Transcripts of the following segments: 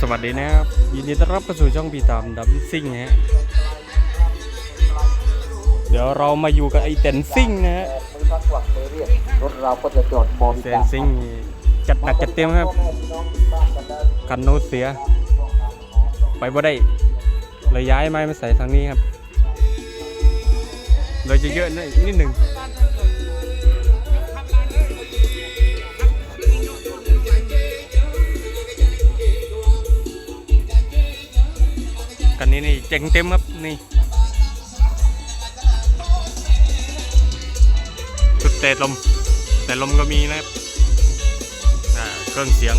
สวัสดีนะครับ ยินดีต้อนรับเข้าสู่ช่องปีตามดับซิ่งฮะเดี๋ยวเรามาอยู่กับไอเต็นซิ่งนะฮะพักวักมือเรียกรถเราก็จะจอดบริเต็นซิ่งจัดหนักจัดเต็มครับกันโนตเสีย ไปบ่ได้เลยย้ายไม้มาใส่ทางนี้ครับ เลยจะเยอะนิดหนึ่ง นนี้นี่เจ๋งเต็มครับนี่ชุดเตะลมแต่ลมก็มีนะครับเครื่องเสียง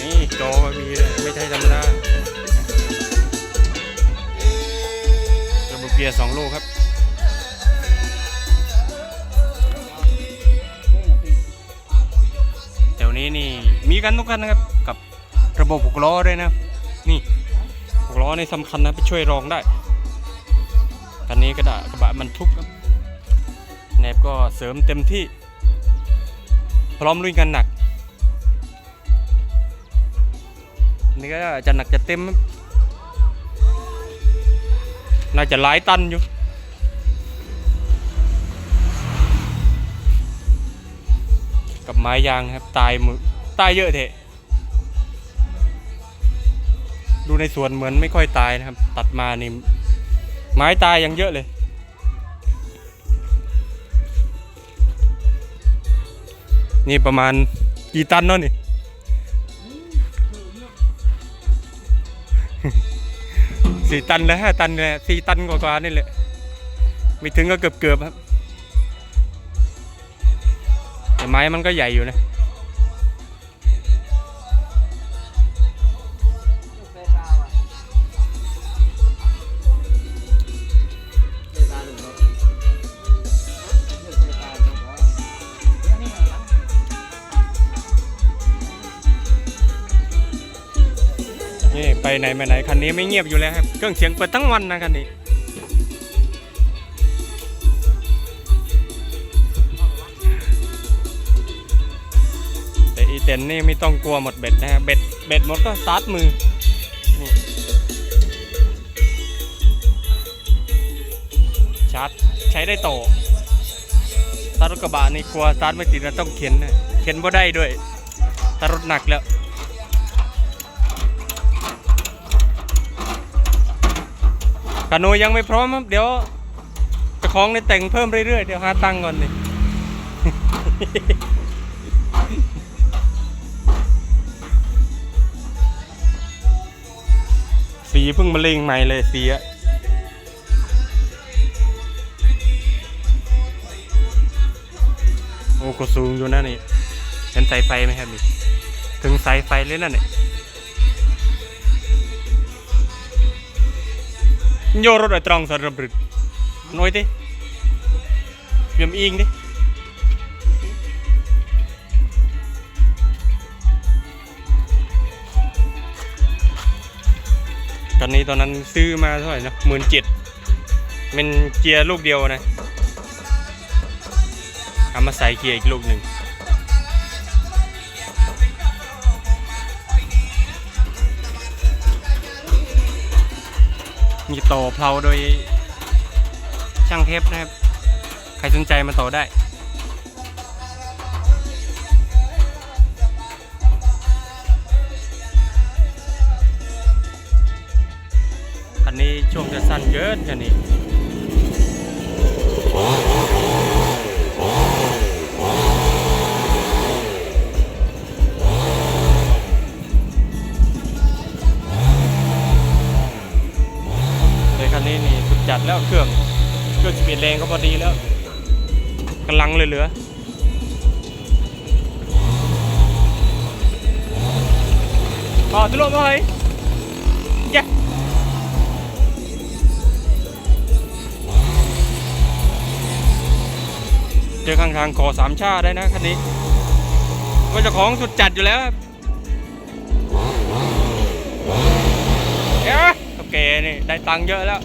นี่จอก็มีเลยไม่ใช่ธรรมดาระบบเกียร์สองลูกครับแถวนี้นี่มีกันทุกคันนะครับ ระบบหกล้อด้วยนะ นี่หกล้อนี่สำคัญนะไปช่วยรองได้คันนี้กระดะกระบะมันทุกครับแนบก็เสริมเต็มที่ พร้อมลุยกันหนัก นี่ก็จะหนักจะเต็ม น่าจะหลายตันอยู่กับไม้ยางครับ ตายมือตายเยอะเถอะ ดูในสวนเหมือนไม่ค่อยตายนะครับ ตัดมานี่ไม้ตายยังเยอะเลย นี่ประมาณกี่ตันเนาะนี่สี่ตันแล้วห้าตันเลยสี่ตันกว่าๆนี่แหละไม่ถึงก็เกือบเกือบๆครับ แต่ไม้มันก็ใหญ่อยู่นะ นี่ไปไหนมาไหนคันนี้ไม่เงียบอยู่แล้วครับ เครื่องเสียงเปิดทั้งวันนะคันนี้แต่อีเต็นนี่ไม่ต้องกลัวหมดเบ็ดนะฮะเบ็ดเบ็ดหมดก็สตาร์ทมือชาร์จใช้ได้โตถ้ารถกระบะนี่กลัวสตาร์ทไม่ติดนะต้องเข็นนะเข็นบ่ได้ด้วยถ้ารถหนักแล้วาโนยังไม่พร้อมครับเดี๋ยวจะคล้าของในแต่งเพิ่มเรื่อยๆ เดี๋ยวหาตังก่อนนี่สีเพิ่งมาเล่งใหม่เลยสีอะโอ้ก็สูงอยู่นะนี่ เห็นสายไฟไหมครับนี่ ถึงสายไฟเลยนั่นนี่ย รถไอ้ตรองสารบรึดน้อยดิเพียมอิงดิตอนนี้ตอนนั้นซื้อมาเท่าไหร่นะหมื่นเจ็ดเป็นเกียร์ลูกเดียวนะเอามาใส่เกียร์อีกลูกหนึ่ง มีต่อเพลาโดยช่างเทปนะครับ ใครสนใจมาต่อได้คันนี้ช่วงจะสั้นเกินคันนี้ คันนี้นี่สุดจัดแล้วเครื่องเครื่องสปีดแรงก็พอดีแล้วกำลังเลยเหลืออ๋อตุลมอะไรแกเจอข้างทางขอสามชาได้นะคันนี้ก็เจะของสุดจัดอยู่แล้ว เคนี่ได้ตังค์เยอะแล้ว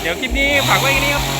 เดี๋ยวคลิปนี้ฝากไว้แค่นี้ครับ